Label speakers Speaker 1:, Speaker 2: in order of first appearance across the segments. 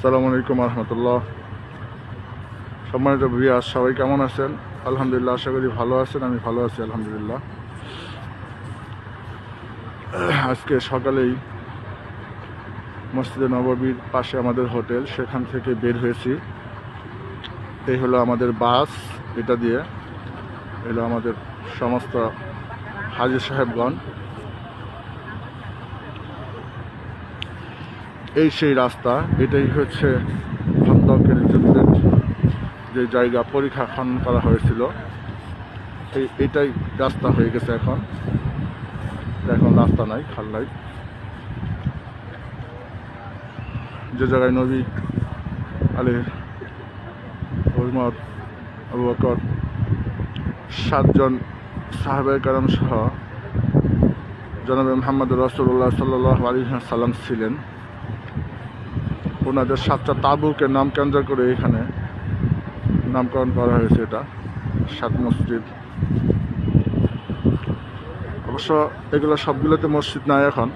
Speaker 1: আসসালামু আলাইকুম রহমতুল্লাহ। সম্মানিত ভিয়াস সবাই কেমন আছেন? আলহামদুলিল্লাহ, আশা করি ভালো আছেন, আমি ভালো আছি, আলহামদুলিল্লাহ। আজকে সকালেই মসজিদে নববীর পাশে আমাদের হোটেল, সেখান থেকে বের হয়েছি। এই হলো আমাদের বাস, এটা দিয়ে এলো আমাদের সমস্ত হাজির সাহেবগণ। এই সেই রাস্তা, এটাই হচ্ছে খন্দকের যুদ্ধের যে জায়গা পরীক্ষা খনন করা হয়েছিল। এই এটাই রাস্তা হয়ে গেছে এখন। এখন রাস্তা নাই, খাল নাই। যে জায়গায় নবী আলী বকর, সাতজন সাহাবাই কারাম সহ জনাবে মোহাম্মদ রসুল্লাহ সাল্লাহ আলী সাল্লাম ছিলেন। ওনাদের সাতটা তাবুকে নাম কেন্দ্র করে এখানে নামকরণ করা হয়েছে এটা, সাত মসজিদ। অবশ্য এগুলো সবগুলোতে মসজিদ নাই এখন।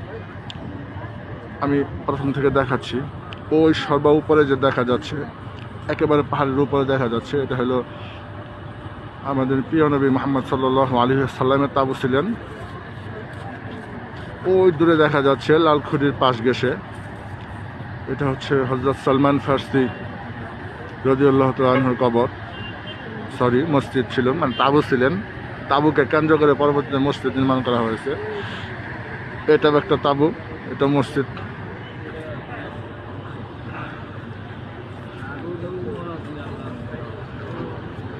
Speaker 1: আমি প্রথম থেকে দেখাচ্ছি। ওই সর্বা উপরে যে দেখা যাচ্ছে, একেবারে পাহাড়ের উপরে দেখা যাচ্ছে, এটা হলো আমাদের প্রিয় নবী মোহাম্মদ সাল্লাহ আলী সাল্লামের তাবু ছিলেন। ওই দূরে দেখা যাচ্ছে লালখুড়ির পাশ গেছে এটা হচ্ছে হজরত সালমান ফার্সি রদিউল্লাহ তালহর কবর। সরি, মসজিদ ছিল মানে তাবু ছিলেন। তাবুকে কেন্দ্র করে পরবর্তীতে মসজিদ নির্মাণ করা হয়েছে। এটাও একটা তাবু, এটা মসজিদ।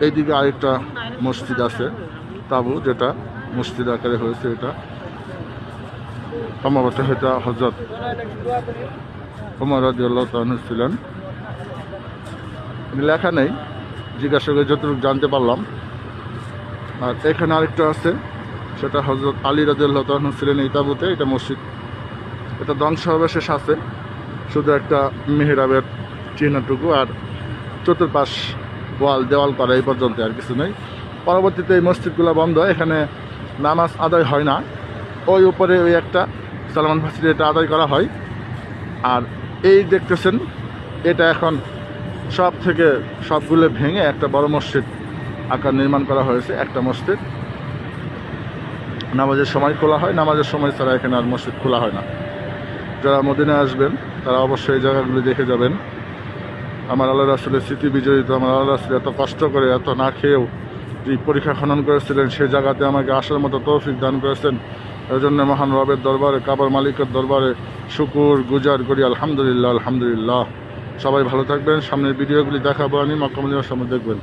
Speaker 1: এইদিকে আরেকটা মসজিদ আছে, তাবু, যেটা মসজিদ আকারে হয়েছে এটা। সম্ভবত এটা হজরত ওমর রাজিউল্লাহ তাহনু ছিলেন। লেখা নেই, জিজ্ঞাসা করে যতটুকু জানতে পারলাম। আর এখানে আরেকটা আছে, সেটা হজরত আলী রাজিউল্লাহ তাহনু ছিলেন এই তাবুতে এটা মসজিদ। এটা ধ্বংস হবে আছে, শুধু একটা মেহরাবের চিহ্নটুকু আর চতুর্পাশ ওয়াল, দেওয়াল করা এই পর্যন্ত আর কিছু নেই। পরবর্তীতে এই মসজিদগুলো বন্ধ, এখানে নামাজ আদায় হয় না। ওই উপরে ওই একটা সালমান ফাসির এটা আদায় করা হয়। আর এই দেখতেছেন, এটা এখন সব থেকে সবগুলো ভেঙে একটা বড় মসজিদ আকার নির্মাণ করা হয়েছে, একটা মসজিদ। নামাজের সময় খোলা হয়, নামাজের সময় ছাড়া এখানে আর মসজিদ খোলা হয় না। যারা মদিনায় আসবেন, তারা অবশ্যই এই জায়গাগুলি দেখে যাবেন। আমার আল্লাহ রাসুলের স্মৃতি বিজড়িত, আমার আল্লাহ রাসুল এত কষ্ট করে, এত না খেয়েও যে পরীক্ষা খনন করেছিলেন সেই জায়গাতে আমাকে আসার মতো তৌফিক দান করেছেন। এই জন্য মহান রবের দরবারে, কাবার মালিকের দরবারে শুকুর, গুজার করি। আলহামদুলিল্লাহ আলহামদুলিল্লাহ। সবাই ভালো থাকবেন। সামনের ভিডিওগুলি দেখাবো আমি মক্কামলিমার সামনে দেখবেন।